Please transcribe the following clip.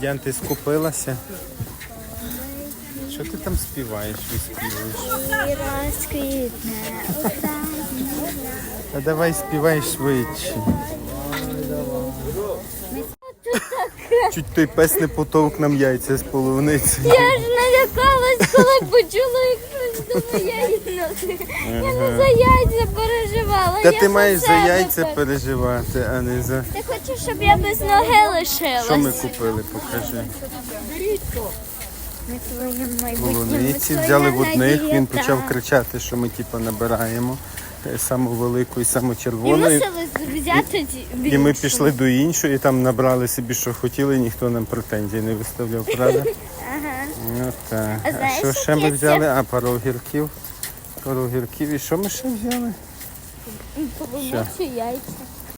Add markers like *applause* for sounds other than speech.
Діан, ти скупилася? Що ти там співаєш, виспівуєш? І розквітне Та давай співай швидше. Чуть той пес не потовк нам яйця з половниці. Я ж налякалась, коли почула щось думаю, я. Я не за яйця переживала. Та я ти маєш за себе яйця пер- переживати, а не за. Ти хочеш, щоб я без ноги лишилась? Що ми купили? Покажи. Ми Полуниці своя взяли в одних, надія, він почав так. кричати, що ми типу набираємо саму велику і саму І червону. І, мусили взяти ці і ми пішли до іншої, там набрали собі, що хотіли, ніхто нам претензій не виставляв, правда? *laughs* Ага. Ну так. А А знаєш, що ще ми я взяли? А пару огірків. Пару огірків. І що ми ще взяли? Полуничі яйця.